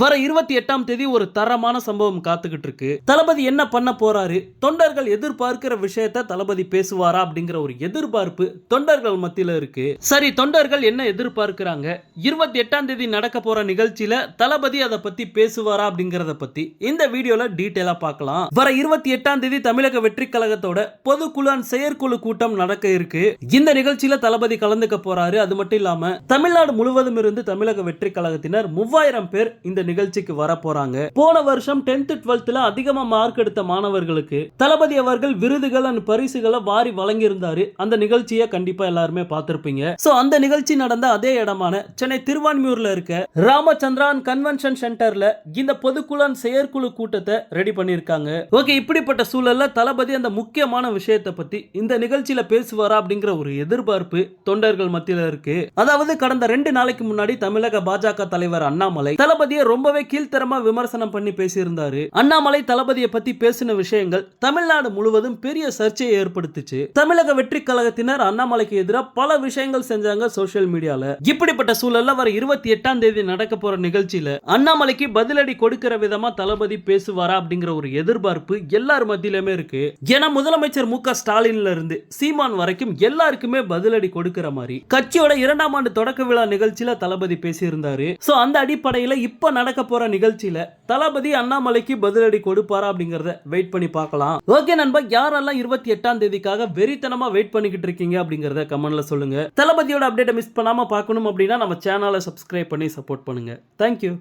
வர இருபத்தி எட்டாம் தேதி ஒரு தரமான சம்பவம் காத்துக்கிட்டு இருக்கு தளபதி என்ன பண்ண போறாரு? தொண்டர்கள் எதிர்பார்க்கிற விஷயத்த தளபதி பேசுவாரா அப்படிங்கிற ஒரு எதிர்பார்ப்பு தொண்டர்கள் மத்தியில இருக்கு. சரி தொண்டர்கள் என்ன எதிர்பார்க்கிறாங்க? இருபத்தி எட்டாம் தேதி நடக்க போற நிகழ்ச்சியில தளபதி அதை பத்தி பேசுவாரா அப்படிங்கறத பத்தி இந்த வீடியோல டீட்டெயிலா பார்க்கலாம். வர இருபத்தி எட்டாம் தேதி தமிழக வெற்றி கழகத்தோட பொதுக்குழு செயற்குழு கூட்டம் நடக்க இருக்கு. இந்த நிகழ்ச்சியில தளபதி கலந்துக்க போறாரு. அது மட்டும் இல்லாம தமிழ்நாடு முழுவதும் இருந்து தமிழக வெற்றி கழகத்தினர் மூவாயிரம் பேர் இந்த நிகழ்ச்சிக்கு வர போறாங்க போன வருஷம் டென்த் டுவெல்த்ல அதிகமா மார்க் எடுத்த மாணவர்களுக்கு தளபதி அவர்கள் விருதுகள் அண்ட் பரிசுகளை வாரி வழங்கியிருந்தாரு. அந்த நிகழ்ச்சியை கண்டிப்பா எல்லாருமே பார்த்திருப்பீங்க. சோ அந்த நிகழ்ச்சி நடந்த அதே இடமான சென்னை திருவான்மியூர்ல இருக்க ராமச்சந்திரான் கன்வென்ஷன் சென்டர்ல இந்த பொதுக்குழு செயற்குழு கூட்டத்தை ரெடி பண்ணியிருக்காங்க. ஓகே இப்படிப்பட்ட சூழல்ல தளபதி அந்த முக்கியமான விஷயத்தை பத்தி இந்த நிகழ்ச்சியில பேசுவாரா அப்படிங்கிற ஒரு எதிர்பார்ப்பு தொண்டர்கள் மத்தியில இருக்கு. அதாவது கடந்த ரெண்டு நாளைக்கு முன்னாடி தமிழக பாஜக தலைவர் அண்ணாமலை தளபதியை ரொம்பவே கீழ்த்தரமா விமர்சனம் பண்ணி பேசியிருந்தாரு. அண்ணாமலை தளபதியை பத்தி பேசின விஷயங்கள் தமிழ்நாடு முழுவதும் பெரிய சர்ச்சையை ஏற்படுத்துச்சு. தமிழக வெற்றி கழகத்தினர் அண்ணாமலைக்கு எதிராக பல விஷயங்கள் செஞ்சாங்க சோசியல் மீடியால இப்படிப்பட்ட சூழல்ல வர இருபத்தி எட்டாம் தேதி நடக்க போற நிகழ்ச்சியில அண்ணாமலைக்கு பதிலடி கொடுக்கிற விதமா தளபதி பேசுவாரா அப்படிங்கிற ஒரு எதிர்பார்ப்பு எல்லார் மத்தியிலுமே இருக்கு. ஏன்னா முதலமைச்சர் மு க ஸ்டாலின்ல இருந்து சீமான் வரைக்கும் எல்லாருக்குமே பதிலடி கொடுக்கிற மாதிரி. கட்சியோட இரண்டாம் ஆண்டு தொடக்க விழா நிகழ்ச்சியில தளபதி பேசியிருந்தாரு. சோ அந்த அடிப்படையில இப்ப நடக்க போற நிகழ்ச்சியில தளபதி அண்ணாமலைக்கு பதிலடி கொடுப்பாரா அப்படிங்கறத வெயிட் பண்ணி பார்க்கலாம். ஓகே நண்பா யாரெல்லாம் இருபத்தி எட்டாம் தேதிக்காக வெறித்தனமா வெயிட் பண்ணிக்கிட்டு இருக்கீங்க அப்படிங்கறத கமெண்ட்ல சொல்லுங்க. தளபதியோட அப்டேட்டை மிஸ் பண்ணாம பார்க்கணும் அப்படின்னா நம்ம சேனலை சப்ஸ்கிரைப் பண்ணி சப்போர்ட் பண்ணுங்க. தேங்க்யூ